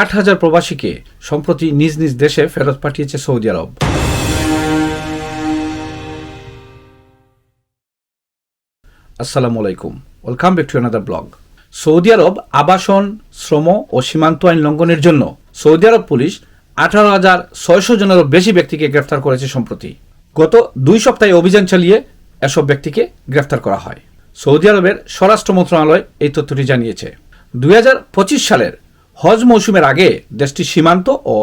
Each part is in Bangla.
আট হাজার প্রবাসীকে সম্প্রতি নিজ নিজ দেশে ফেরত পাঠিয়েছে সৌদি আরব। আসসালামু আলাইকুম। Welcome back to another blog Saudi আরব আবাসন, শ্রম ও সীমান্ত আইন লঙ্ঘনের জন্য সৌদি আরব পুলিশ আঠারো হাজার ছয়শো জনেরও বেশি ব্যক্তিকে গ্রেফতার করেছে সম্প্রতি। গত দুই সপ্তাহে অভিযান চালিয়ে এসব ব্যক্তিকে গ্রেফতার করা হয়। সৌদি আরবের স্বরাষ্ট্র মন্ত্রণালয় এই তথ্যটি জানিয়েছে। দুই হাজার পঁচিশ সালের হজ মৌসুমের আগে দেশটির সীমান্ত ও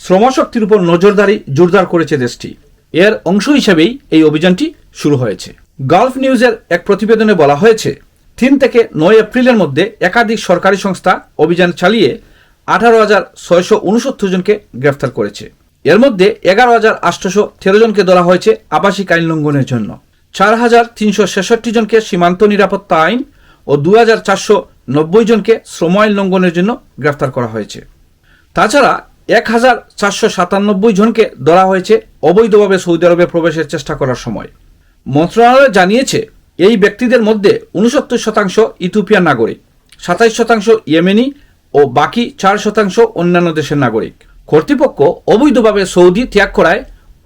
শ্রমশক্তির উপর নজরদারি জোরদার করেছে দেশটি। এর অংশ হিসেবেই এই অভিযানটি শুরু হয়েছে। গালফ নিউজের এক প্রতিবেদনে বলা হয়েছে, তিন থেকে নয় এপ্রিলের মধ্যে একাধিক সরকারি সংস্থা অভিযান চালিয়ে আঠারো হাজার ছয়শো উনসত্তর জনকে গ্রেফতার করেছে। এর মধ্যে এগারো হাজার আটশোশো তেরো জনকে ধরা হয়েছে আবাসিক আইন লঙ্ঘনের জন্য। চার হাজার তিনশো ছেষট্টি জনকে সীমান্ত নিরাপত্তা আইন ও দু হাজার চারশো নব্বই জনকে শ্রম আইন লঙ্ঘনের জন্য গ্রেফতার করা হয়েছে। তাছাড়া এক হাজার চারশো সাতানব্বই জনকে ধরা হয়েছে অবৈধভাবে সৌদি আরবে প্রবেশের চেষ্টা করার সময়। মন্ত্রণালয় জানিয়েছে, এই ব্যক্তিদের মধ্যে উনসত্তর শতাংশ ইথিওপিয়ার নাগরিক, সাতাইশ শতাংশ ইয়েমেনি ও বাকি চার শতাংশ অন্যান্য দেশের নাগরিক। কর্তৃপক্ষ অবৈধভাবে সৌদি ত্যাগ করায়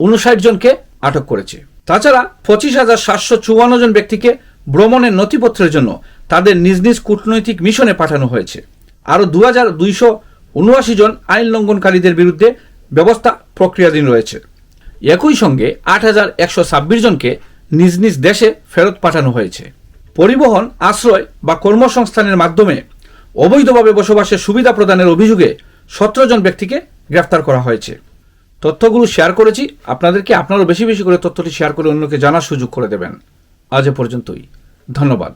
উনষাট জনকে আটক করেছে। তাছাড়া পঁচিশ হাজার সাতশো চুয়ান্ন জন ব্যক্তিকে ভ্রমণের নথিপত্রের জন্য তাদের নিজ নিজ কূটনৈতিক মিশনে পাঠানো হয়েছে। আরও দু হাজার দুইশো উনআশি জন আইন লঙ্ঘনকারীদের বিরুদ্ধে ব্যবস্থা প্রক্রিয়াধীন রয়েছে। একই সঙ্গে আট হাজার একশো ছাব্বিশ জনকে নিজ নিজ দেশে ফেরত পাঠানো হয়েছে। পরিবহন, আশ্রয় বা কর্মসংস্থানের মাধ্যমে অবৈধভাবে বসবাসের সুবিধা প্রদানের অভিযোগে সতেরো জন ব্যক্তিকে গ্রেফতার করা হয়েছে। তথ্যগুলো শেয়ার করেছি। আপনাদেরকে আপনারও বেশি বেশি করে তথ্যটি শেয়ার করে অন্যকে জানার সুযোগ করে দেবেন। আজ এ পর্যন্তই। ধন্যবাদ।